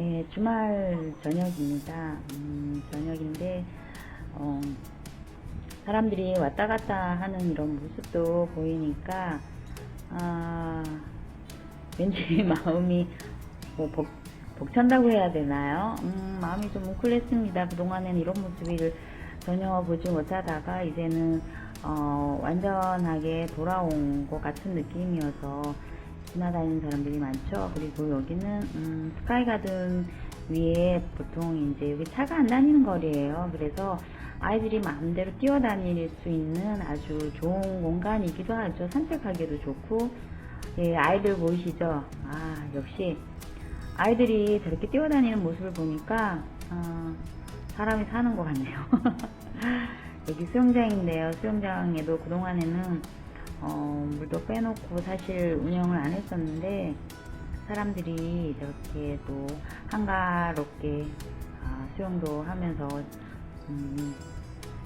네, 주말 저녁입니다. 음, 저녁인데, 어, 사람들이 왔다 갔다 하는 이런 모습도 보이니까, 아, 왠지 마음이 뭐 벅, 벅찬다고 해야 되나요? 음, 마음이 좀 뭉클했습니다. 그동안에는 이런 모습을 전혀 보지 못하다가, 이제는, 어, 완전하게 돌아온 것 같은 느낌이어서, 지나다니는 사람들이 많죠. 그리고 여기는 음, 스카이 가든 위에 보통 이제 여기 차가 안 다니는 거리예요. 그래서 아이들이 마음대로 뛰어다닐 수 있는 아주 좋은 공간이기도 하죠. 산책하기도 좋고 예, 아이들 보이시죠? 아 역시 아이들이 저렇게 뛰어다니는 모습을 보니까 어, 사람이 사는 것 같네요. 여기 수영장인데요. 수영장에도 그동안에는 어, 물도 빼놓고 사실 운영을 안 했었는데 사람들이 이렇게 또 한가롭게 아, 수영도 하면서 음,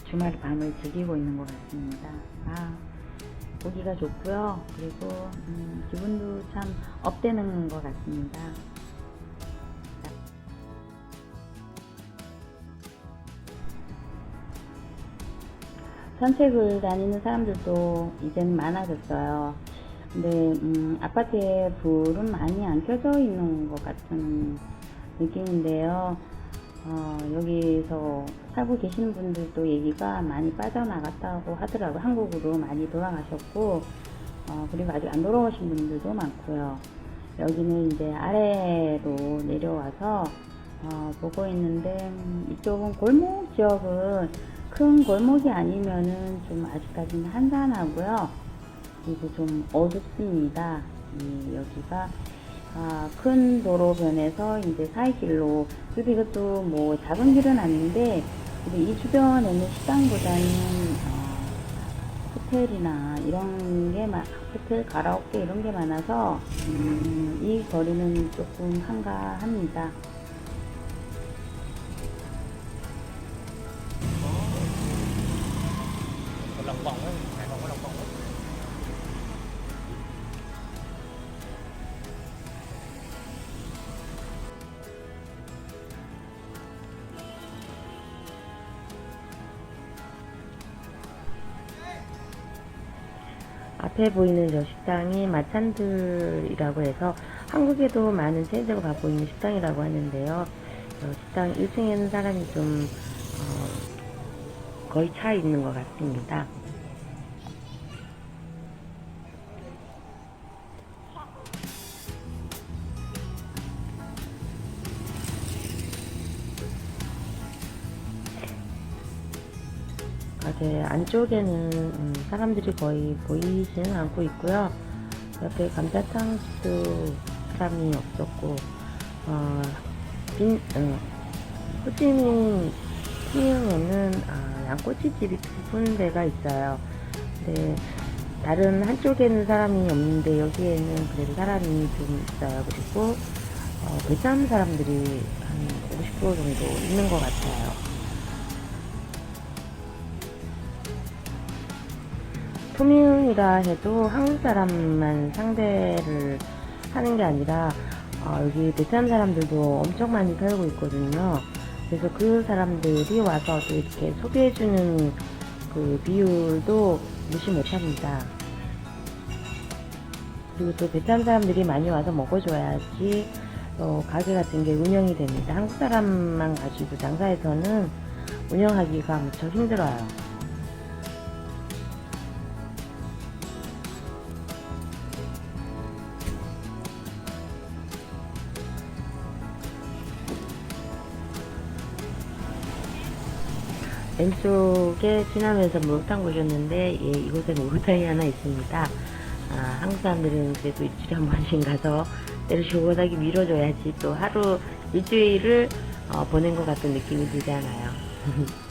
주말 밤을 즐기고 있는 것 같습니다. 아, 보기가 좋고요. 그리고 음, 기분도 참 업되는 것 같습니다. 산책을 다니는 사람들도 이제는 많아졌어요. 근데 음, 아파트에 불은 많이 안 켜져 있는 것 같은 느낌인데요. 어, 여기서 살고 계시는 분들도 얘기가 많이 빠져나갔다고 하더라고요. 한국으로 많이 돌아가셨고, 어, 그리고 아직 안 돌아오신 분들도 많고요. 여기는 이제 아래로 내려와서 어, 보고 있는데 음, 이쪽은 골목 지역은 큰 골목이 아니면은 좀 아직까지는 한산하고요. 그리고 좀 어둡습니다. 이 여기가 아, 큰 도로변에서 이제 사이길로 그래도 이것도 뭐 작은 길은 아닌데 이 주변에는 시장보다는 어, 호텔이나 이런 게 마, 호텔 가라오케 이런 게 많아서 음, 이 거리는 조금 한가합니다. 앞에 보이는 저 식당이 마찬들이라고 해서 한국에도 많은 체인점을 갖고 있는 식당이라고 하는데요. 저 식당 1층에는 사람이 좀 어, 거의 차 있는 것 같습니다. 아제 안쪽에는 음, 사람들이 거의 보이지는 않고 있고요. 옆에 감자탕집도 사람이 없었고, 어, 빈, 어, 호찌민 시흥에는 아, 양꼬치집이 두 군데가 있어요. 근데 다른 한쪽에는 사람이 없는데 여기에는 그래도 사람이 좀 있어요. 그리고 어, 베트남 사람들이 한 50% 정도 있는 것 같아요. 투명이라 해도 한국 사람만 상대를 하는 게 아니라 어, 여기 베트남 사람들도 엄청 많이 살고 있거든요. 그래서 그 사람들이 와서 또 이렇게 소개해주는 그 비율도 무시 못합니다. 그리고 또 베트남 사람들이 많이 와서 먹어줘야지 또 가게 같은 게 운영이 됩니다. 한국 사람만 가지고 장사해서는 운영하기가 무척 힘들어요. 왼쪽에 지나면서 목욕탕 보셨는데 예, 이곳에 목욕탕이 하나 있습니다. 아, 한국 사람들은 그래도 일주일에 한 번씩 가서 때로 시원하게 밀어줘야지 또 하루 일주일을 어, 보낸 것 같은 느낌이 들잖아요.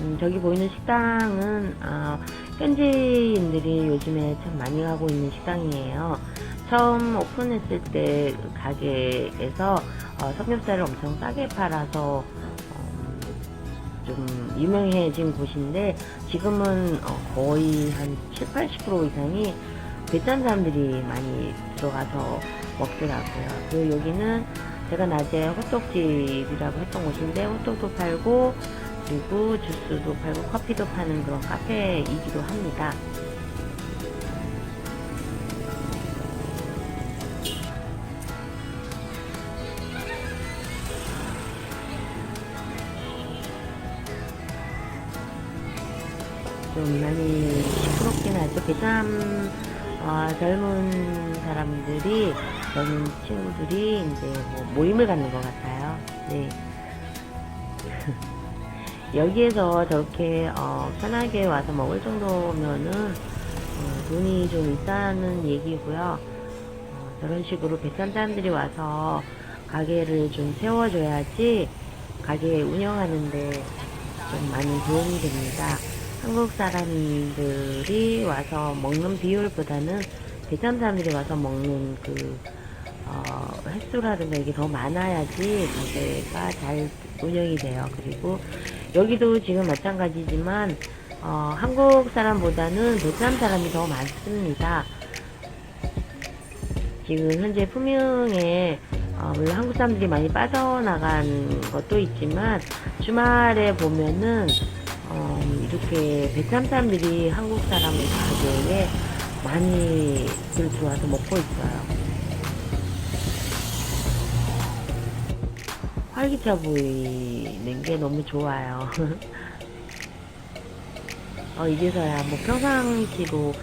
음, 저기 보이는 식당은 어, 현지인들이 요즘에 참 많이 가고 있는 식당이에요. 처음 오픈했을 때그 가게에서 어, 삼겹살을 엄청 싸게 팔아서 어, 좀 유명해진 곳인데 지금은 어, 거의 한 7, 80% 이상이 베트남 사람들이 많이 들어가서 먹더라고요. 그리고 여기는 제가 낮에 호떡집이라고 했던 곳인데 호떡도 팔고 그리고 주스도 팔고 커피도 파는 그런 카페이기도 합니다. 좀 많이 시끄럽긴 하죠. 베트남 어, 젊은 사람들이 젊은 친구들이 이제 뭐 모임을 갖는 것 같아요. 네. 여기에서 저렇게 어, 편하게 와서 먹을 정도면은 어, 돈이 좀 있다는 얘기고요. 어, 저런 식으로 베트남 사람들이 와서 가게를 좀 세워줘야지 가게 운영하는데 좀 많이 도움이 됩니다. 한국 사람들이 와서 먹는 비율보다는 베트남 사람들이 와서 먹는 그 어, 횟수라든가 이게 더 많아야지 가게가 잘 운영이 돼요. 그리고 여기도 지금 마찬가지지만 어, 한국 사람보다는 베트남 사람이 더 많습니다. 지금 현재 품명에 어, 물론 한국 사람들이 많이 빠져나간 것도 있지만 주말에 보면은 어, 이렇게 베트남 사람들이 한국 사람 가게에 많이들 들어와서 먹고 있어요. 활기차 보이는 게 너무 좋아요. 어, 이제서야 뭐 평상시로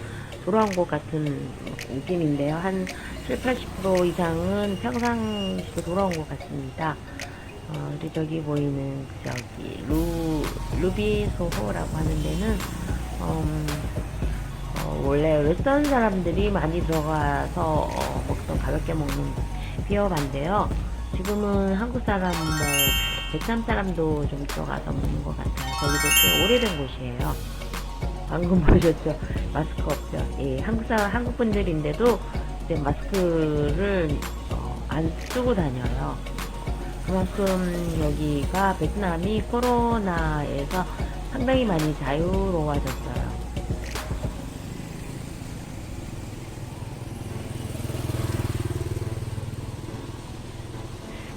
돌아온 것 같은 느낌인데요. 한 7, 80% 이상은 평상시로 돌아온 것 같습니다. 어, 우리 저기 보이는 저기 루 루비 소호라고 하는 데는 음, 어, 원래 웨스턴 사람들이 많이 들어가서 어, 먹던 가볍게 먹는 비어반데요. 지금은 한국 사람 뭐 베트남 사람도 좀 들어가서 먹는 것 같아요. 저기도 꽤 오래된 곳이에요. 방금 보셨죠? 마스크 없죠? 예, 한국 사람 한국 분들인데도 이제 마스크를 어, 안 쓰고 다녀요. 그만큼 여기가 베트남이 코로나에서 상당히 많이 자유로워졌어요.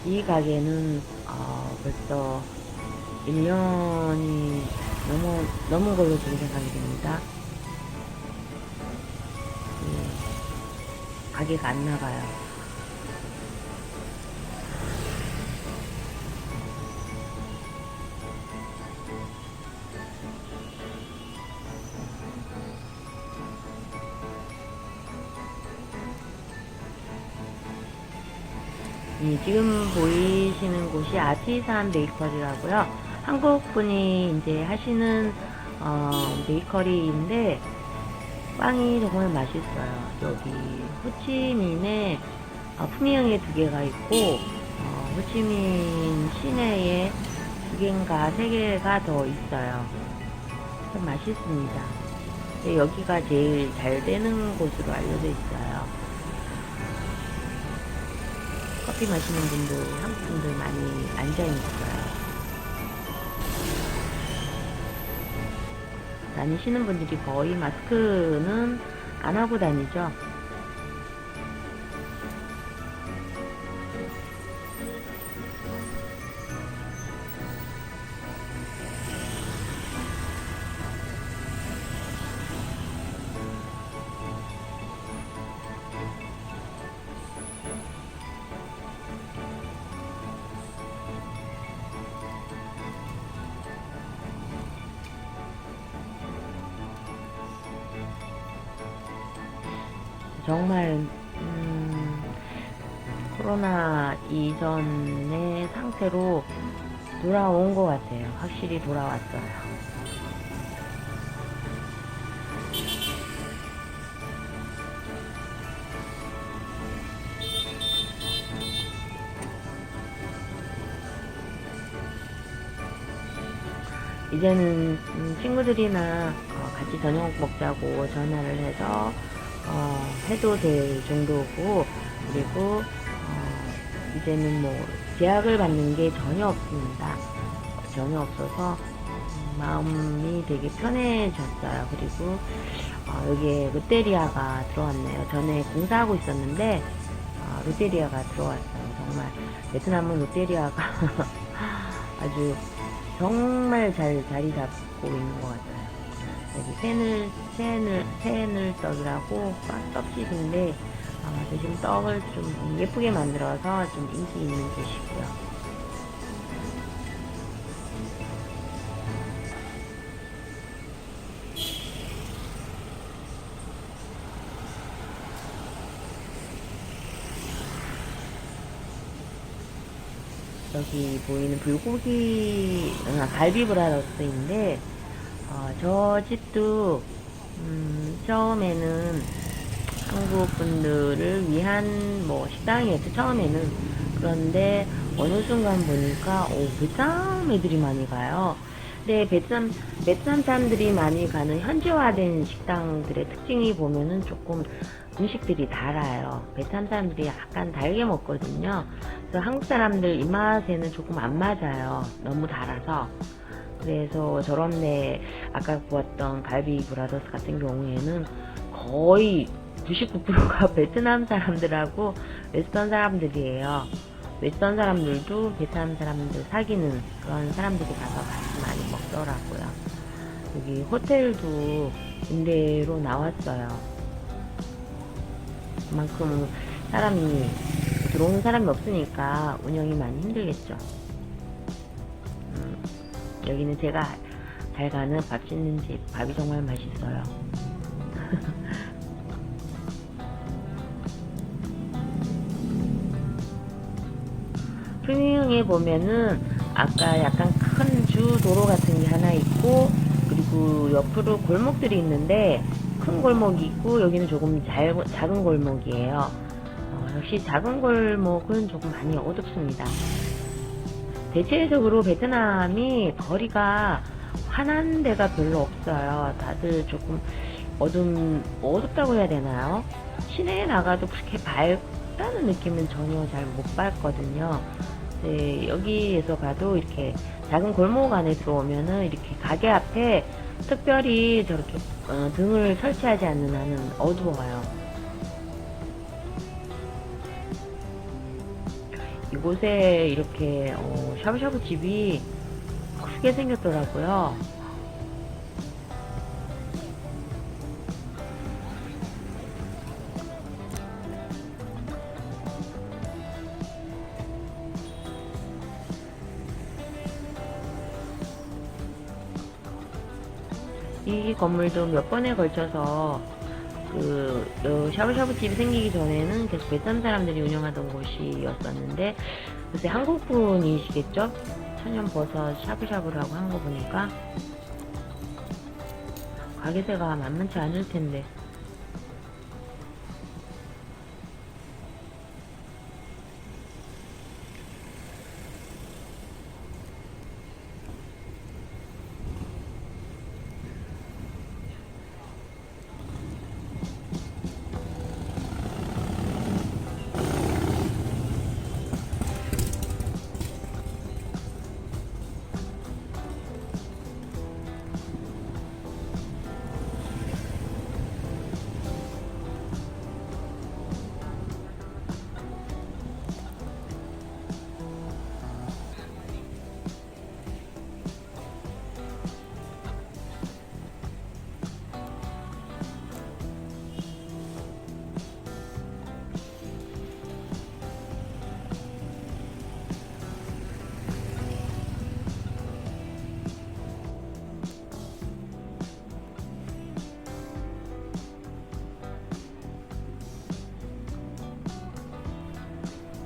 이 가게는 어, 벌써 1년이 넘어, 넘은 걸로 지금 생각이 됩니다. 예, 가게가 안 나가요. 예, 지금 보이시는 곳이 아티산 베이커리라고요. 한국 분이 이제 하시는 어, 베이커리인데 빵이 정말 맛있어요. 여기 호치민에 어, 품위형에 두 개가 있고 어, 호치민 시내에 두 개인가 세 개가 더 있어요. 참 맛있습니다. 네, 여기가 제일 잘 되는 곳으로 알려져 있어요. 커피 마시는 분들, 한국 분들 많이 앉아 있어요. 다니시는 분들이 거의 마스크는 안 하고 다니죠. 정말 음, 코로나 이전의 상태로 돌아온 것 같아요. 확실히 돌아왔어요. 이제는 음, 친구들이나 어, 같이 저녁 먹자고 전화를 해서 어, 해도 될 정도고 그리고 어, 이제는 뭐 제약을 받는 게 전혀 없습니다. 전혀 없어서 마음이 되게 편해졌어요. 그리고 어, 여기에 롯데리아가 들어왔네요. 전에 공사하고 있었는데 어, 롯데리아가 들어왔어요. 정말 베트남은 롯데리아가 아주 정말 잘 자리 잡고 있는 것 같아요. 여기 새늘 새늘 새늘 떡이라고 떡집인데 어, 대신 떡을 좀 예쁘게 만들어서 좀 인기 있는 곳이고요. 여기 보이는 불고기, 아, 갈비 브라더스인데, 어, 저 집도, 음, 처음에는 한국 분들을 위한 뭐 식당이었죠, 처음에는. 그런데 어느 순간 보니까, 오, 베트남 애들이 많이 가요. 근데 베트남, 베트남 사람들이 많이 가는 현지화된 식당들의 특징이 보면은 조금 음식들이 달아요. 베트남 사람들이 약간 달게 먹거든요. 그래서 한국 사람들 입맛에는 조금 안 맞아요. 너무 달아서. 그래서 저런 데 아까 보았던 갈비 브라더스 같은 경우에는 거의 99%가 베트남 사람들하고 웨스턴 사람들이에요. 웨스턴 사람들도 베트남 사람들 사귀는 그런 사람들이 가서 같이 많이 먹더라고요. 여기 호텔도 임대로 나왔어요. 그만큼 사람이 들어오는 사람이 없으니까 운영이 많이 힘들겠죠. 음, 여기는 제가 잘 가는 밥 짓는 집 밥이 정말 맛있어요. 튜닝에 보면은 아까 약간 큰 주 도로 같은 게 하나 있고 그리고 옆으로 골목들이 있는데 큰 골목이 있고 여기는 조금 잘, 작은 골목이에요. 어, 역시 작은 골목은 조금 많이 어둡습니다. 대체적으로 베트남이 거리가 환한 데가 별로 없어요. 다들 조금 어둠, 어둡다고 해야 되나요? 시내에 나가도 그렇게 밝다는 느낌은 전혀 잘 못 받거든요. 네, 여기에서 봐도 이렇게 작은 골목 안에 들어오면은 이렇게 가게 앞에 특별히 저렇게 어, 등을 설치하지 않는 한은 어두워요. 이곳에 이렇게 어, 샤브샤브 집이 크게 생겼더라고요. 이 건물도 몇 번에 걸쳐서 그 어, 샤브샤브 집이 생기기 전에는 계속 베트남 사람들이 운영하던 곳이었었는데 요새 한국 분이시겠죠? 천연버섯 샤브샤브라고 한 거 보니까 가게세가 만만치 않을 텐데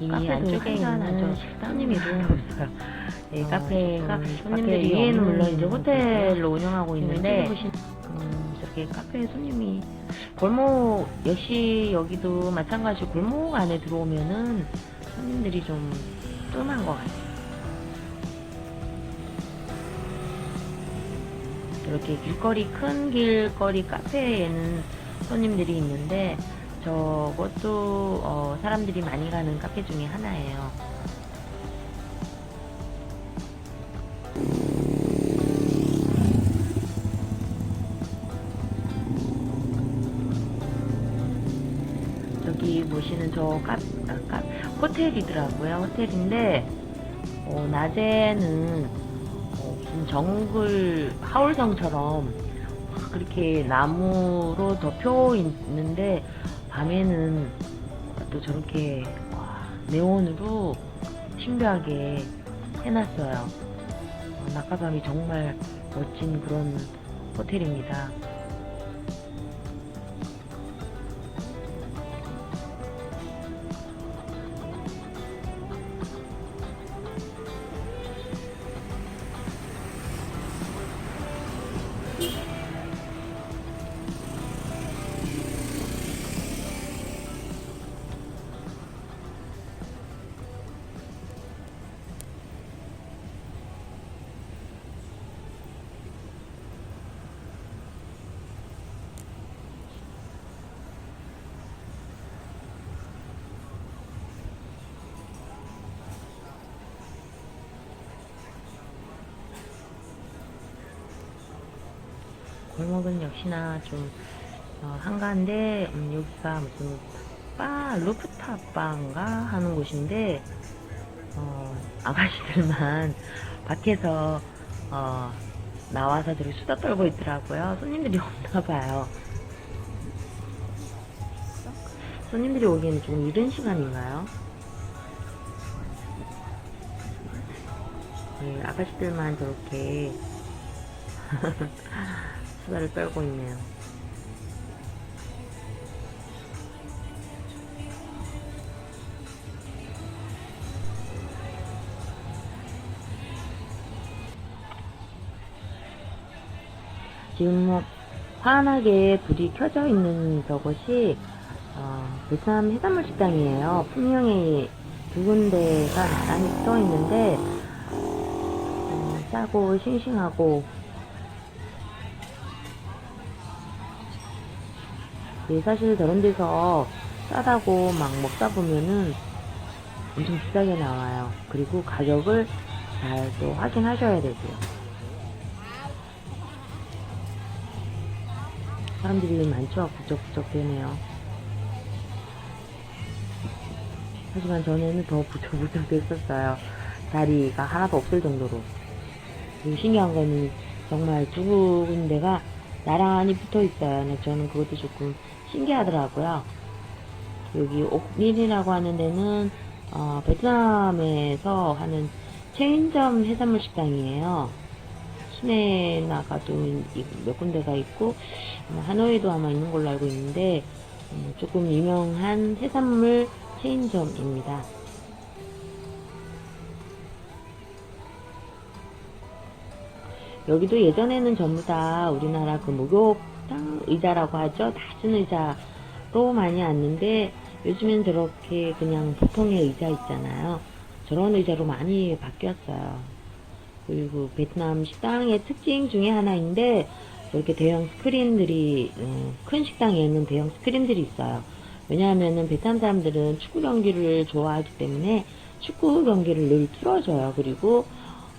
이 안쪽에 있는 한잔하죠. 식당님이. 이 어, 카페가 조금 손님들이 위에는 물론 이제 호텔로 운영하고 있는데 왼쪽에 음, 저렇게 카페 손님이 골목 역시 여기도 마찬가지 골목 안에 들어오면은 손님들이 좀 뜸한 것 같아요. 이렇게 길거리 큰 길거리 카페에는 손님들이 있는데 저것도 어, 사람들이 많이 가는 카페 중에 하나예요. 여기 보시는 저 카, 아, 카, 호텔이더라고요. 호텔인데 어, 낮에는 어, 무슨 정글 하울성처럼 그렇게 나무로 덮여 있는데 밤에는 또 저렇게 와, 네온으로 신비하게 해놨어요. 어, 낮과밤이 정말 멋진 그런 호텔입니다. 골목은 역시나 좀 어, 한가한데 음, 여기가 무슨 바 루프탑 바인가 하는 곳인데 어, 아가씨들만 밖에서 어, 나와서 저렇게 수다 떨고 있더라고요. 손님들이 없나 봐요. 손님들이 오기에는 좀 이른 시간인가요? 네, 아가씨들만 저렇게 수다를 떨고 있네요. 지금 뭐 환하게 불이 켜져 있는 저곳이 어, 베트남 해산물 식당이에요. 풍경에 두 군데가 많이 떠 있는데 음, 싸고 싱싱하고 사실 저런 데서 싸다고 막 먹다 보면은 엄청 비싸게 나와요. 그리고 가격을 잘 또 확인하셔야 되고요. 사람들이 많죠? 부쩍부쩍 되네요. 하지만 전에는 더 부쩍부쩍 됐었어요. 자리가 하나도 없을 정도로. 그리고 신기한 거는 정말 두 군데가 나란히 붙어 있어요. 네, 저는 그것도 조금 신기하더라고요. 여기 옥린이라고 하는 데는 어, 베트남에서 하는 체인점 해산물 식당이에요. 시내 나가도 이- 몇 군데가 있고 아마 하노이도 아마 있는 걸로 알고 있는데 음, 조금 유명한 해산물 체인점입니다. 여기도 예전에는 전부 다 우리나라 그 목욕탕 의자라고 하죠. 낮은 의자로 많이 앉는데 요즘엔 저렇게 그냥 보통의 의자 있잖아요. 저런 의자로 많이 바뀌었어요. 그리고 베트남 식당의 특징 중에 하나인데 이렇게 대형 스크린들이 음, 큰 식당에는 대형 스크린들이 있어요. 왜냐하면은 베트남 사람들은 축구 경기를 좋아하기 때문에 축구 경기를 늘 틀어줘요. 그리고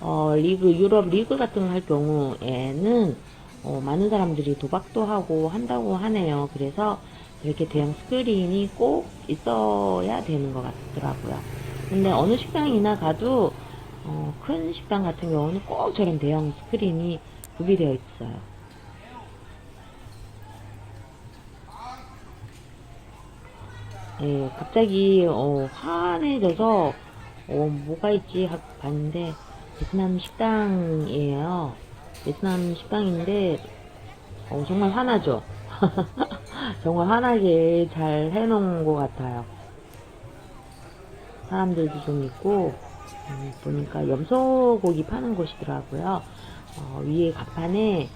어, 리그 유럽 리그 같은 거할 경우에는 어, 많은 사람들이 도박도 하고 한다고 하네요. 그래서 이렇게 대형 스크린이 꼭 있어야 되는 것 같더라고요. 근데 어느 식당이나 가도 어, 큰 식당 같은 경우는 꼭 저런 대형 스크린이 구비되어 있어요. 예, 갑자기 어, 환해져서 어, 뭐가 있지 하고 봤는데 베트남 식당이에요. 베트남 식당인데 어, 정말 환하죠. 정말 환하게 잘 해놓은 것 같아요. 사람들도 좀 있고 음, 보니까 염소고기 파는 곳이더라고요. 어, 위에 갑판에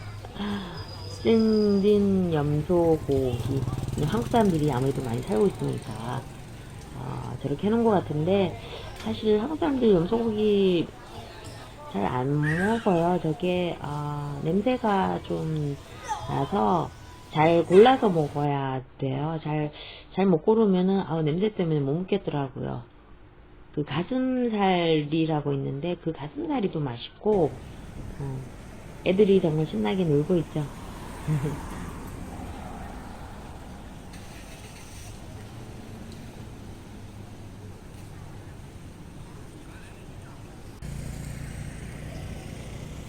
생진 염소고기 한국 사람들이 아무래도 많이 살고 있으니까 어, 저렇게 해놓은 것 같은데 사실 한국 사람들이 염소고기 잘 안 먹어요. 저게 어, 냄새가 좀 나서 잘 골라서 먹어야 돼요. 잘 잘 못 고르면은 아 냄새 때문에 못 먹겠더라고요. 그 가슴살이라고 있는데 그 가슴살이 도 맛있고 어, 애들이 정말 신나게 놀고 있죠.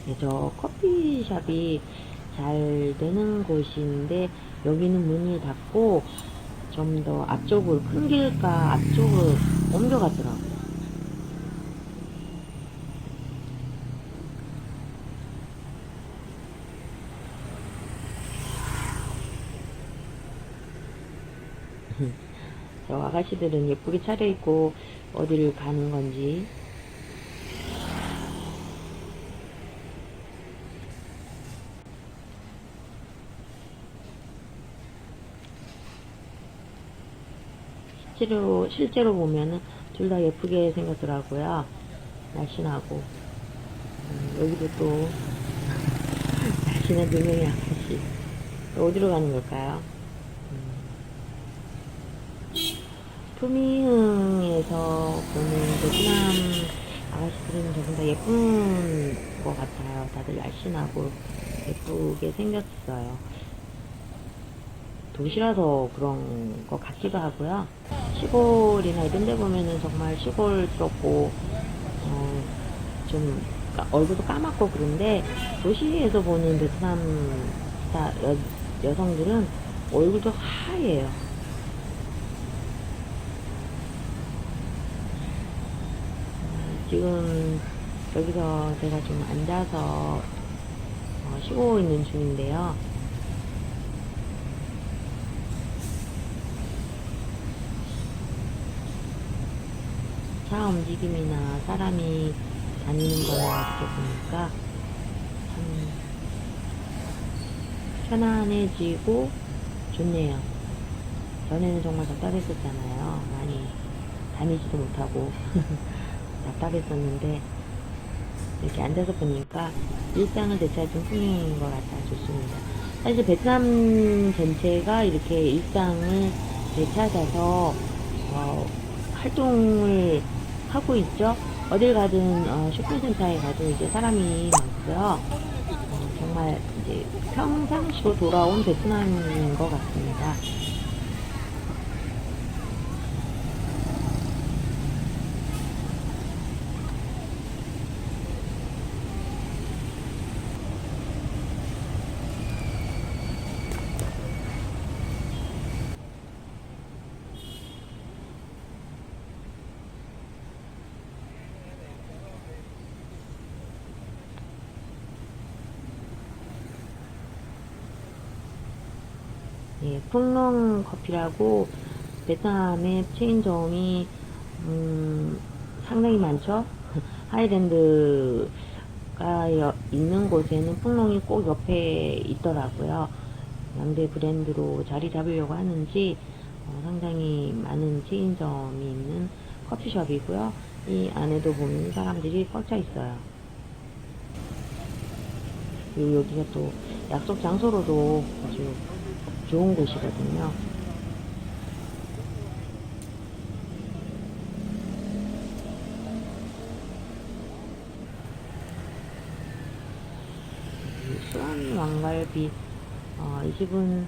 네, 저 커피숍이 잘 되는 곳인데 여기는 문을 닫고 좀 더 앞쪽으로 큰 길가 앞쪽으로 옮겨갔더라고요. 저 아가씨들은 예쁘게 차려입고 어디를 가는 건지 실제로 실제로 보면은 둘 다 예쁘게 생겼더라고요. 날씬하고 음, 여기도 또 날씬한 두 명의 아가씨 또 어디로 가는 걸까요? 푸미흥에서 보는 베트남 아가씨들은 조금 더 예쁜 것 같아요. 다들 날씬하고 예쁘게 생겼어요. 도시라서 그런 것 같기도 하고요. 시골이나 이런 데 보면은 정말 시골스럽고, 어, 좀, 까- 얼굴도 까맣고 그런데, 도시에서 보는 베트남 여, 여성들은 얼굴도 하얘요. 지금 여기서 제가 좀 앉아서 어, 쉬고 있는 중인데요. 차 움직임이나 사람이 다니는 거나 이렇게 보니까 참 편안해지고 좋네요. 전에는 정말 답답했었잖아요. 많이 다니지도 못하고 답답했었는데 이렇게 앉아서 보니까 일상을 되찾은 풍경인 것 같아 좋습니다. 사실 베트남 전체가 이렇게 일상을 되찾아서 어, 활동을 하고 있죠. 어딜 가든 어, 쇼핑센터에 가도 이제 사람이 많고요. 어, 정말 이제 평상시로 돌아온 베트남인 것 같습니다. 예, 풍롱 커피라고 베트남의 체인점이 음, 상당히 많죠. 하이랜드가 여- 있는 곳에는 풍롱이 꼭 옆에 있더라고요. 양대 브랜드로 자리 잡으려고 하는지 어, 상당히 많은 체인점이 있는 커피숍이고요. 이 안에도 보면 사람들이 꽉 차 있어요. 그리고 여기가 또 약속 장소로도 아주 좋은 곳이거든요. 이 수원 왕갈비, 어, 이 집은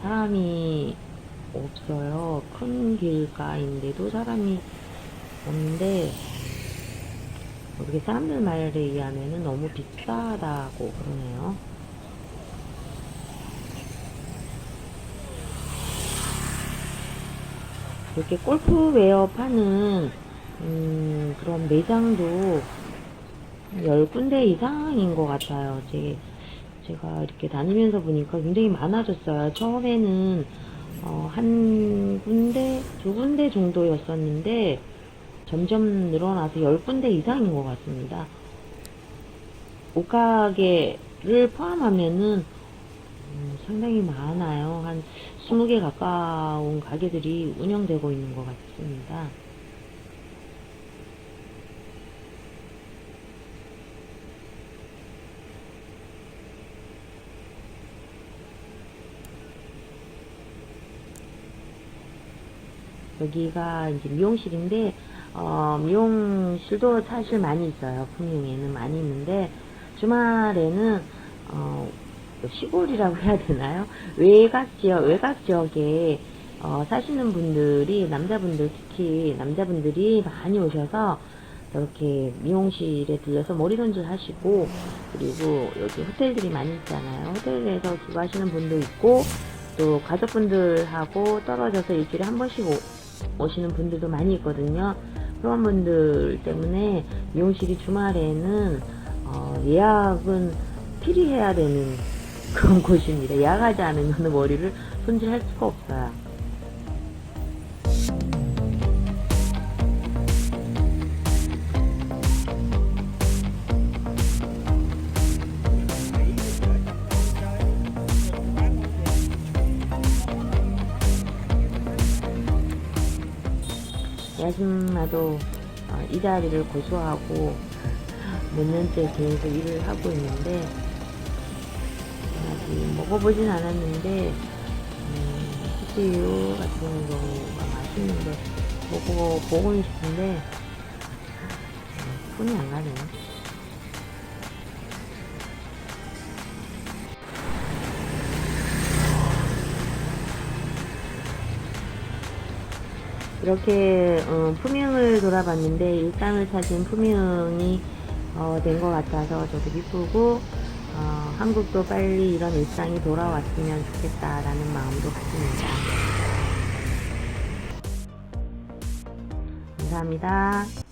사람이 없어요. 큰 길가인데도 사람이 없는데, 모르게 사람들 말에 의하면 너무 비싸다고 그러네요. 이렇게 골프웨어 파는 음, 그런 매장도 열 군데 이상인 것 같아요. 제, 제가 이렇게 다니면서 보니까 굉장히 많아졌어요. 처음에는 어, 한 군데, 두 군데 정도였었는데 점점 늘어나서 열 군데 이상인 것 같습니다. 옷가게를 포함하면은 음, 상당히 많아요. 한 20개 가까운 가게들이 운영되고 있는 것 같습니다. 여기가 이제 미용실인데, 어, 미용실도 사실 많이 있어요. 풍경에는 많이 있는데, 주말에는, 어, 시골이라고 해야 되나요? 외곽 지역, 외곽 지역에, 어, 사시는 분들이, 남자분들, 특히 남자분들이 많이 오셔서, 이렇게 미용실에 들려서 머리 손질 하시고 그리고 여기 호텔들이 많이 있잖아요. 호텔에서 기부하시는 분도 있고 또 가족분들하고 떨어져서 일주일에 한 번씩 오, 오시는 분들도 많이 있거든요. 그런 분들 때문에 미용실이 주말에는 어, 예약은 필히 해야 되는 그런 곳입니다. 예약하지 않으면 머리를 손질할 수가 없어요. 야심마도 어, 이 자리를 고수하고 몇 년째 계속 일을 하고 있는데 먹어보진 않았는데 음, CCU 같은 경우가 맛있는데 먹어 보고는 싶은데 어, 손이 안 가네요. 이렇게 어, 품행을 돌아봤는데 일상을 찾은 품행이 어, 된 것 같아서 저도 기쁘고 어, 한국도 빨리 이런 일상이 돌아왔으면 좋겠다라는 마음도 갖습니다. 감사합니다.